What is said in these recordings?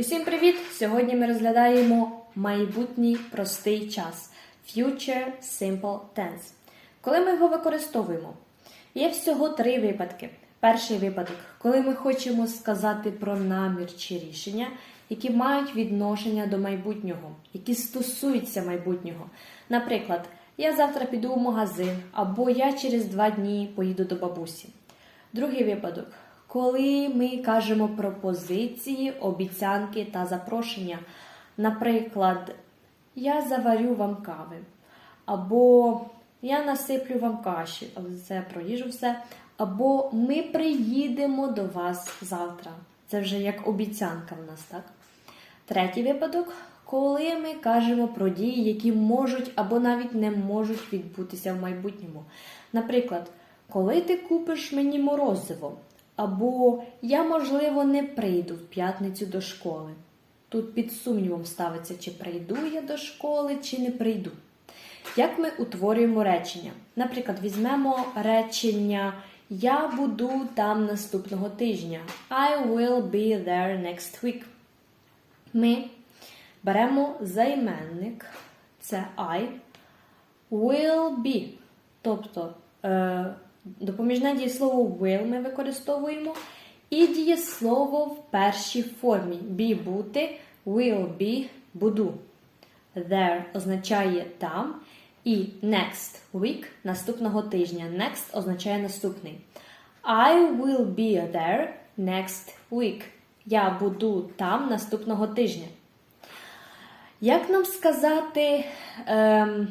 Усім привіт! Сьогодні ми розглядаємо майбутній простий час Future Simple Tense. Коли ми його використовуємо, є всього три випадки. Перший випадок, коли ми хочемо сказати про намір чи рішення, які мають відношення до майбутнього, які стосуються майбутнього. Наприклад, я завтра піду в магазин, або я через два дні поїду до бабусі. Другий випадок, коли ми кажемо пропозиції, обіцянки та запрошення. Наприклад, я заварю вам кави, або я насиплю вам каші, але це про їжу все. Або ми приїдемо до вас завтра. Це вже як обіцянка в нас, так? Третій випадок, коли ми кажемо про дії, які можуть або навіть не можуть відбутися в майбутньому. Наприклад, коли ти купиш мені морозиво, або я, можливо, не прийду в п'ятницю до школи. Тут під сумнівом ставиться, чи прийду я до школи, чи не прийду. Як ми утворюємо речення? Наприклад, візьмемо речення Я буду там наступного тижня. I will be there next week. Ми беремо займенник, це I, will be. Тобто е, допоміжне дієслово will ми використовуємо. І дієслово в першій формі be бути, will be буду. There означає там. І next week наступного тижня. Next означає наступний. I will be there next week. Я буду там наступного тижня. Як нам сказати, ем,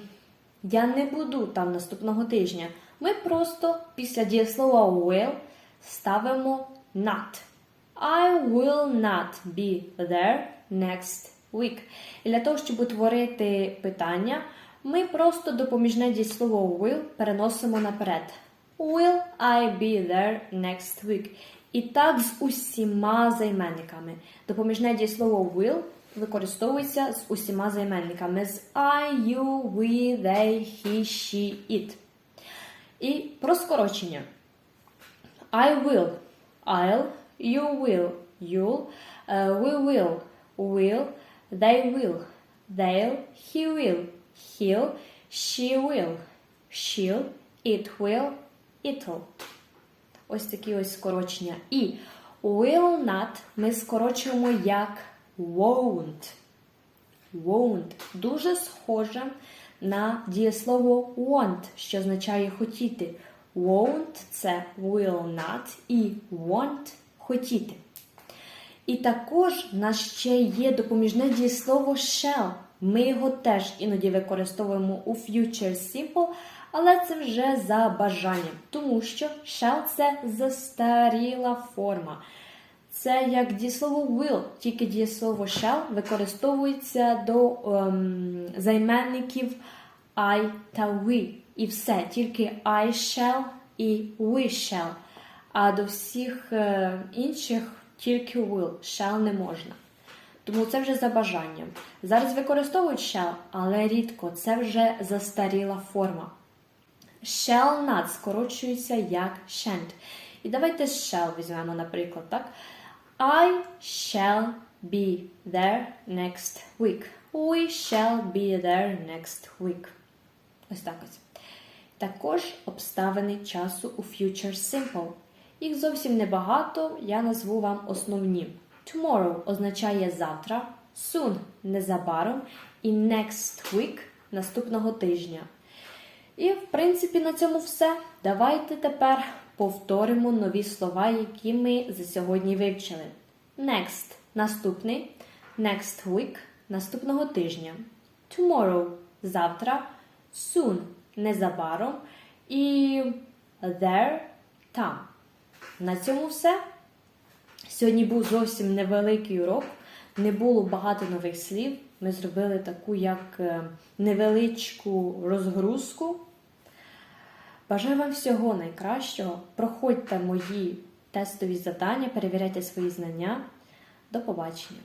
я не буду там наступного тижня? Ми просто після дієслова will ставимо not. I will not be there next week. І для того, щоб утворити питання, ми просто допоміжне дієслово will переносимо наперед. Will I be there next week? І так з усіма займенниками. Допоміжне дієслово will використовується з усіма займенниками з I, you, we, they, he, she, it. І про скорочення. I will, I'll, you will, you'll, uh, we will, will, they will, they'll, he will, he'll, she will, she'll, it will, it'll. Ось такі ось скорочення. І will not ми скорочуємо як won't. Won't. Дуже схоже на дієслово want, що означає хотіти. Won't це will not і want хотіти. І також в нас ще є допоміжне дієслово shall. Ми його теж іноді використовуємо у future simple, але це вже за бажанням, тому що shall це застаріла форма. Це як дієслово will, тільки дієслово shall використовується до ем, займенників I та we. І все, тільки I shall і we shall. А до всіх е, інших тільки will, shall не можна. Тому це вже за бажанням. Зараз використовують shall, але рідко це вже застаріла форма. Shall not скорочується як shan't. І давайте shall візьмемо, наприклад, так? I shall be there next week. We shall be there next week. Ось так ось. Також обставини часу у future simple. Їх зовсім небагато, я назву вам основні. Tomorrow означає завтра, soon незабаром і next week наступного тижня. І, в принципі, на цьому все. Давайте тепер повторимо нові слова, які ми за сьогодні вивчили. Next наступний, next week наступного тижня. Tomorrow завтра, soon незабаром і there там. На цьому все. Сьогодні був зовсім невеликий урок, не було багато нових слів. Ми зробили таку як е, невеличку розгрузку. Бажаю вам всього найкращого. Проходьте мої тестові завдання, перевіряйте свої знання. До побачення!